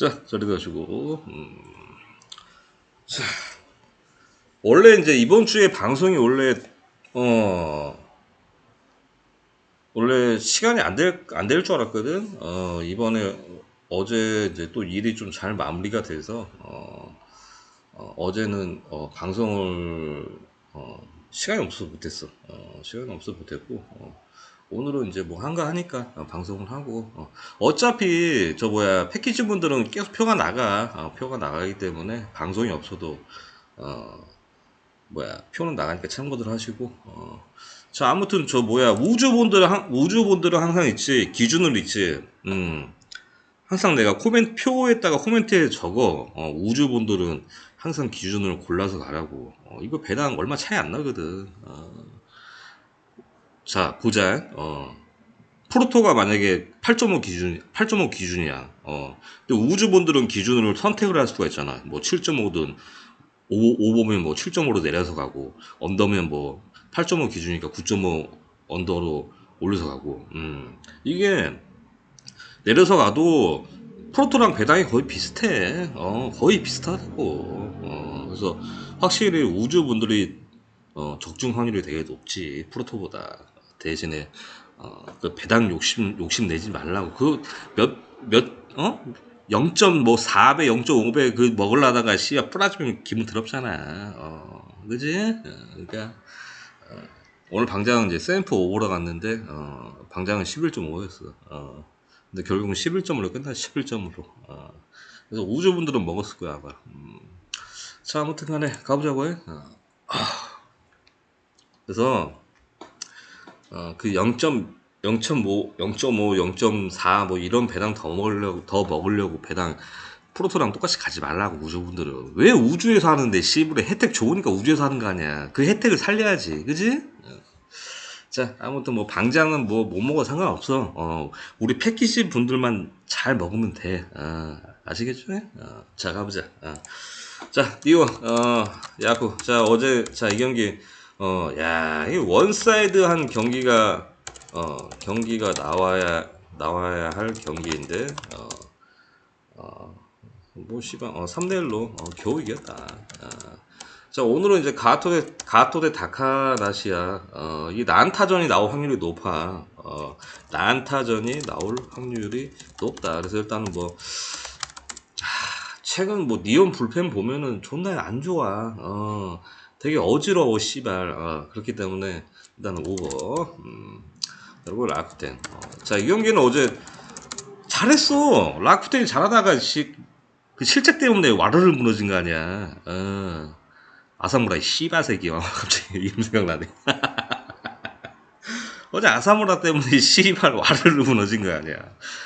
자, 저리 가시고. 음. 자, 원래 이제 이번 주에 방송이 원래 어 원래 시간이 안 될 안 될 줄 알았거든. 어 이번에 어제 이제 또 일이 좀 잘 마무리가 돼서 어, 어 어제는 어 방송을 어 시간이 없어서 못했어. 어 시간이 없어서 못했고 어 오늘은 이제 뭐 한가하니까 어, 방송을 하고 어. 어차피 저 뭐야 패키지 분들은 계속 표가 나가 어, 표가 나가기 때문에 방송이 없어도 어 뭐야 표는 나가니까 참고들 하시고 어. 자 아무튼 저 뭐야 우주본들은 항- 우주본들은 항상 있지 기준을 있지 음 항상 내가 코멘 표에다가 코멘트에 적어 어, 우주본들은 항상 기준을 골라서 가라고 어, 이거 배당 얼마 차이 안 나거든 어. 자 보자 어. 프로토가 만약에 8.5 기준 8.5 기준이야. 어. 근데 우주본들은 기준을 선택을 할 수가 있잖아. 뭐 7.5든 5, 5보면 뭐 7.5로 내려서 가고 언더면 뭐 8.5 기준이니까 9.5 언더로 올려서 가고. 음. 이게 내려서 가도 프로토랑 배당이 거의 비슷해. 어 거의 비슷하다고. 어 그래서 확실히 우주분들이 어 적중 확률이 되게 높지 프로토보다 대신에 어 그 배당 욕심 욕심 내지 말라고. 그 몇 몇 어? 0.뭐 4배 0.5배 그 먹으려다가 씨야 뿌라지면 기분 더럽잖아. 어 그지? 어, 그러니까 어, 오늘 방장은 이제 샘프 5보러 갔는데 어 방장은 11.5였어. 어 근데 결국은 11점으로 끝나 11점으로. 어 그래서 우주분들은 먹었을 거야 아마. 음. 자 아무튼 간에 가보자고요. 어. 그래서 어, 그 0. 0.5, 0.5, 0.4 뭐 이런 배당 더 먹으려고 더 먹으려고 배당 프로토랑 똑같이 가지 말라고 우주분들은 왜 우주에서 하는데 씨부레 혜택 좋으니까 우주에서 하는 거 아니야 그 혜택을 살려야지 그지? 어. 자 아무튼 뭐 방장은 뭐 못 먹어 상관없어 어 우리 패키지 분들만 잘 먹으면 돼 어, 아시겠죠? 어, 자 가보자 어. 자 띄워 어 야구 자 어제 자 이 경기 어 야 이 원사이드한 경기가 어 경기가 나와야 나와야 할 경기인데 어, 어어뭐 씨발 어 3대 1로 어, 겨우 이겼다. 어. 자 오늘은 이제 가토 대 가토 대 다카나시아 어 이 난타전이 나올 확률이 높아. 어 난타전이 나올 확률이 높다. 그래서 일단은 뭐 최근 뭐 니온 불펜 보면은 존나 안 좋아. 어, 되게 어지러워, 씨발. 어, 그렇기 때문에 일단은 오버. 음, 그리고 라쿠텐. 어, 자, 이 경기는 어제 잘했어. 라쿠텐이 잘하다가 씨, 그 실책 때문에 와르르 무너진 거 아니야. 어, 아사무라이 씨바새끼. 어, 갑자기 이름 생각나네. 어제 아사무라 때문에 씨발 와르르 무너진 거 아니야.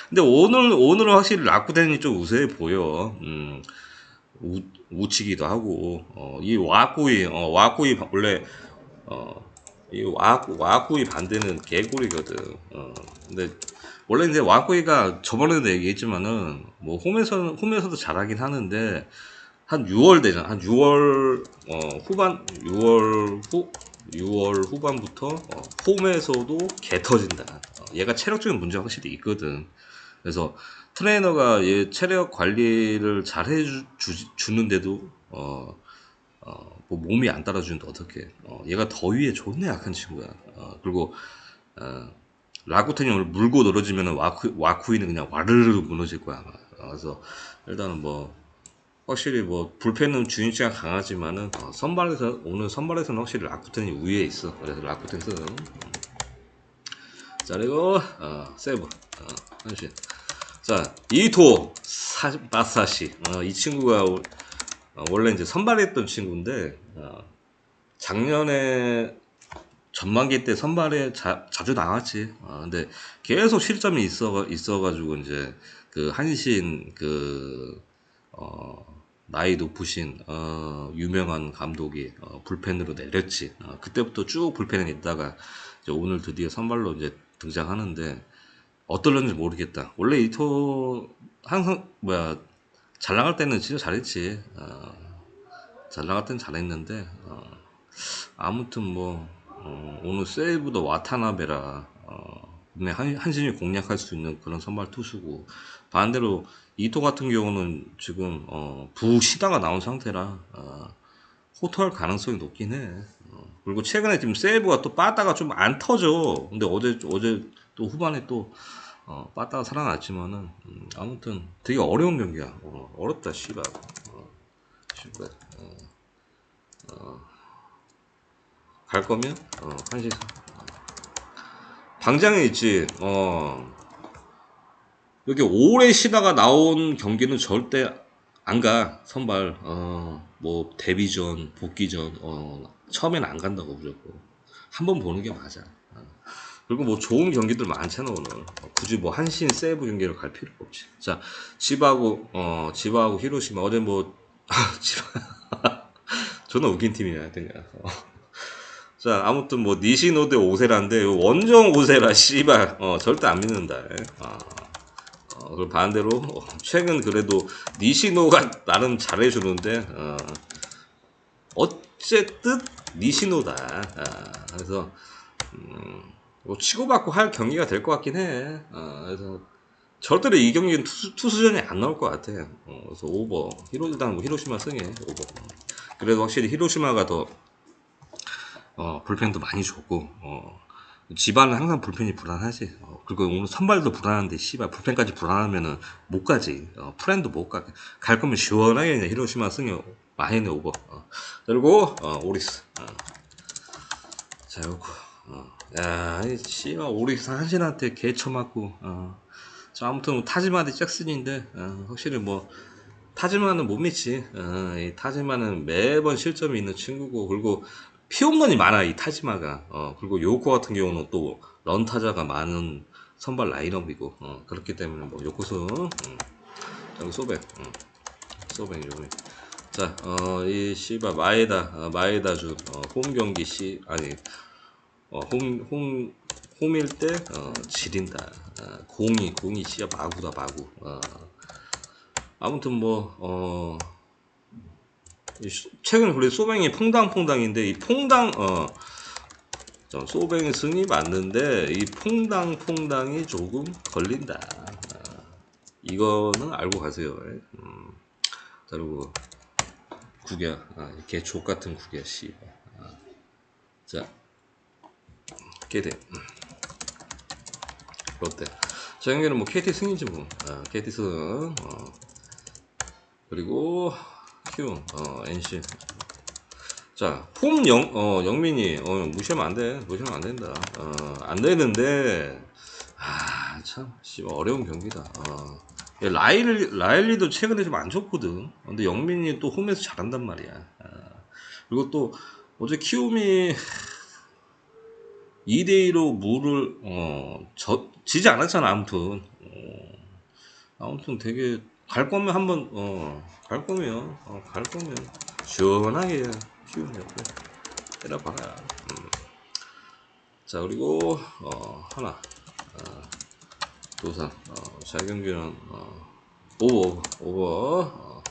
근데 오늘 오늘은 확실히 라쿠텐이 좀 우세해 보여. 음. 우, 우치기도 하고 어, 이 와꾸이 어, 와꾸이 바- 원래 어, 이 와꾸 와꾸이 반대는 개꿀이거든. 어, 근데 원래 이제 와꾸이가 저번에도 얘기했지만은 뭐 홈에서 홈에서도 잘하긴 하는데 한 6월 되잖아. 한 6월 어, 후반 6월 후 6월 후반부터 어, 홈에서도 개 터진다. 어, 얘가 체력적인 문제가 확실히 있거든. 그래서 트레이너가 얘 체력 관리를 잘 해주는데도 어, 어, 뭐 몸이 안 따라주는데 어떻게? 어, 얘가 더위에 존나 약한 친구야. 어, 그리고 어, 라쿠텐이 오늘 물고 늘어지면 와쿠 와쿠이는 그냥 와르르 무너질 거야. 아마. 어, 그래서 일단은 뭐 확실히 뭐 불펜은 주인치가 강하지만은 어, 선발에서 오늘 선발에서는 확실히 라쿠텐이 우위에 있어. 그래서 라쿠텐 쓰. 자 그리고 어, 세브 어, 한신. 자 이토 사, 마사시 어, 이 친구가 오- 어, 원래 이제 선발했던 친구인데 어, 작년에 전반기 때 선발에 자, 자주 나왔지. 어, 근데 계속 실점이 있어 있어가지고 이제 그 한신 그 어, 나이 높으신 어, 유명한 감독이 어, 불펜으로 내렸지. 어, 그때부터 쭉 불펜에 있다가 이제 오늘 드디어 선발로 이제 등장하는데 어떨런지 모르겠다. 원래 이토 항상 뭐야 잘 나갈 때는 진짜 잘했지. 어, 잘 나갈 때는 잘했는데 어, 아무튼 뭐 어, 오늘 세이브도 와타나베라 어, 분명 한, 한신이 공략할 수 있는 그런 선발 투수고 반대로 이토 같은 경우는 지금 어, 부시다가 나온 상태라 어, 호투할 가능성이 높긴 해. 어, 그리고 최근에 지금 세이브가 또 빠따가 좀 안 터져. 근데 어제 어제 또 후반에 또 어, 빠따가 살아났지만은 음, 아무튼 되게 어려운 경기야. 어, 어렵다 씨발. 어, 씨발. 어, 어, 갈 거면 어, 한시 방장에 있지. 어. 이렇게 오래 쉬다가 나온 경기는 절대 안 가. 선발. 어, 뭐 데뷔전, 복귀전 어, 처음에는 안 간다고 무조건. 한 번 보는 게 맞아. 어. 그리고 뭐 좋은 경기들 많잖아 오늘. 어, 굳이 뭐 한신 세이브 경기를 갈 필요가 없지. 자, 지바하고 어, 지바하고 히로시마 어제 뭐 지바 존나 웃긴 팀이야 하여튼. 어. 자, 아무튼 뭐 니시노 대 오세라인데 원정 오세라 씨발 어, 절대 안 믿는다. 어, 어, 그리고 반대로 어, 최근 그래도 니시노가 나름 잘해주는데 어, 어쨌든 니시노다. 아, 그래서 음, 뭐 치고받고 할 경기가 될 것 같긴 해. 어, 그래서 절대로 이 경기는 투수, 투수전이 안 나올 것 같아. 어, 그래서 오버 히로 일단 뭐 히로시마 승해 오버. 그래도 확실히 히로시마가 더 어, 불펜도 많이 줬고, 어, 집안은 항상 불펜이 불안하지. 어, 그리고 오늘 선발도 불안한데, 씨발, 불펜까지 불안하면은 못 가지. 어, 프렌도 못 가. 갈 거면 시원하게 그냥 히로시마 승여 마이네 오버. 어. 그리고, 어, 오리스. 어. 자, 요거. 어. 야, 이 씨발, 오리스 한신한테 개 쳐맞고, 어. 자, 아무튼 타지마 대 잭슨인데, 어, 확실히 뭐, 타지마는 못 믿지. 어, 이 타지마는 매번 실점이 있는 친구고, 그리고 피홈런이 많아 이 타지마가 어, 그리고 요코 같은 경우는 또 런타자가 많은 선발 라인업이고 어, 그렇기 때문에 뭐 요코스 음, 소백 음, 소백 요거 자이 씨바 마에다 어, 마에다주 어, 홈 경기 시 아니 어, 홈, 홈, 홈일 때 어, 지린다 어, 공이 공이 씨야 마구다 마구 어. 아무튼 뭐 어, 이 소- 최근 우리 소뱅이 퐁당퐁당인데 이 퐁당 어 좀 소뱅이 승이 맞는데 이 퐁당퐁당이 조금 걸린다. 어, 이거는 알고 가세요. 음, 자, 그리고 국야 아, 개족 같은 국야 씨. 아, 자 음. 롯데. 저 경기는 뭐 KT 승이지 뭐. 아, KT 승. 어. 그리고 큐, 어, NC. 자, 폼 영, 어, 영민이, 어, 무시하면 안 돼. 무시하면 안 된다. 어, 안 되는데, 아, 참, 씨, 어려운 경기다. 어. 야, 라일, 라일리도 최근에 좀 안 좋거든. 근데 영민이 또 홈에서 잘한단 말이야. 아, 그리고 또, 어제 키움이 2대2로 물을, 어, 저, 지지 않았잖아, 아무튼. 어, 아무튼 되게, 갈 거면 한 번, 어, 갈 거면, 어, 갈 거면, 시원하게 옆에 때려봐라. 음. 자, 그리고, 어, 하나, 어, 도산, 어, 잘 경기는, 어, 오버, 오버, 어,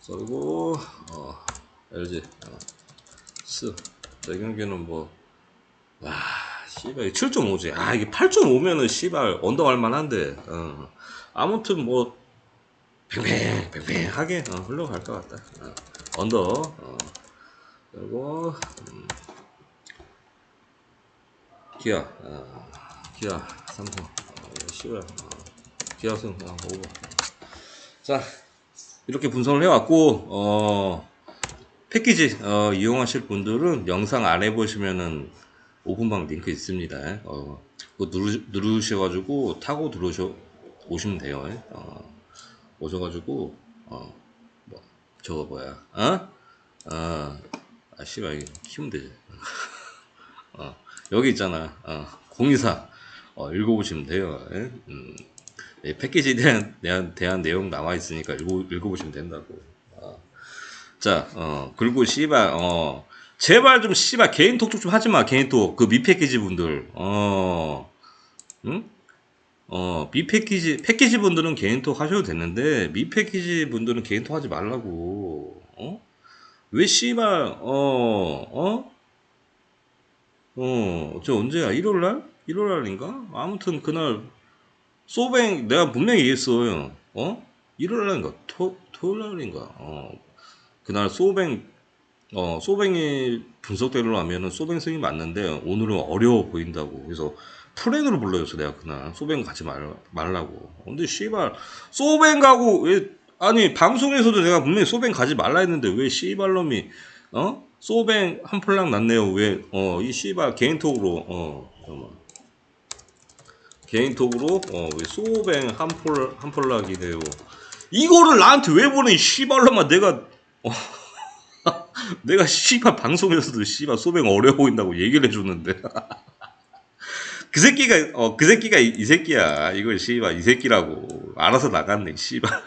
자, 그리고, 어, LG, 어, 스, 자, 경기는 뭐, 와, 씨발, 7.5지. 아, 이게 8.5면은 씨발, 언더할 만 한데, 어. 아무튼 뭐, 팽팽, 팽팽하게, 어, 흘러갈 것 같다. 어. 언더, 어. 그리고, 음, 기아, 어, 기아, 삼성, 어, 씨발, 어, 기아 승, 어, 오버. 자, 이렇게 분석을 해왔고, 어, 패키지, 어, 이용하실 분들은 영상 아래 보시면은, 오픈방 링크 있습니다. 어, 그거 누르, 누르셔가지고 타고 들어오셔, 오시면 돼요. 어, 오셔가지고, 어, 뭐, 저거 뭐야, 어? 아, 아, 씨발, 이거 키우면 되지. 어, 여기 있잖아. 어, 024. 어, 읽어보시면 돼요. 예? 음, 예, 패키지에 대한, 대한, 대한 내용 나와 있으니까 읽어, 읽어보시면 된다고. 어. 자, 어, 그리고 씨발, 어, 제발 좀 씨발 개인 톡톡 좀 하지 마 개인 톡 그 미패키지 분들 어 응? 어 미패키지 패키지 분들은 개인 톡 하셔도 되는데 미패키지 분들은 개인 톡 하지 말라고 어 왜 씨발 어 어 어 저 언제야 일요일 날 일요일 날인가? 아무튼 그날 소뱅 내가 분명히 얘기했어요. 어? 일요일 날인가? 토 토요일 날인가? 어. 그날 소뱅 어 소뱅이 분석대로 하면은 소뱅 승이 맞는데 오늘은 어려워 보인다고. 그래서 플랜으로 불러줬어 내가 그날. 소뱅 가지 말, 말라고. 근데 씨발 소뱅 가고 왜 아니 방송에서도 내가 분명히 소뱅 가지 말라 했는데 왜 씨발 놈이 어? 소뱅 한 폴락 났네요. 왜 어 이 씨발 개인톡으로 어 잠깐만. 개인톡으로 어 왜 소뱅 한 폴 한 폴락이래요. 이거를 나한테 왜 보내 이 씨발놈아. 내가 어, 내가 씨발 방송에서도 씨발 소뱅 어려워 보인다고 얘기를 해줬는데. 그 새끼가 어 그 새끼가 이, 이 새끼야. 이거 씨발 이 새끼라고 알아서 나갔네 씨발.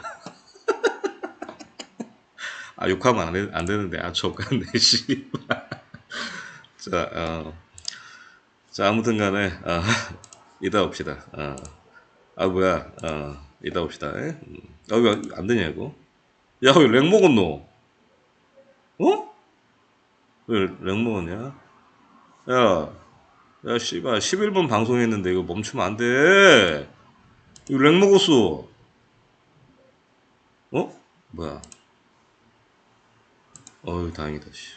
아 욕하면 안, 되, 안 되는데. 아 족같네 씨발. 자, 어, 자 아무튼 간에 어, 이따 봅시다. 어. 아 뭐야. 어, 이따 봅시다. 에? 음. 아, 왜안 되냐고 야왜 렉 먹었노 어? 왜 렉 먹었냐 야 야, 씨발, 11분 방송했는데 이거 멈추면 안 돼. 이거 렉 먹었어. 어? 뭐야? 어휴, 다행이다, 씨.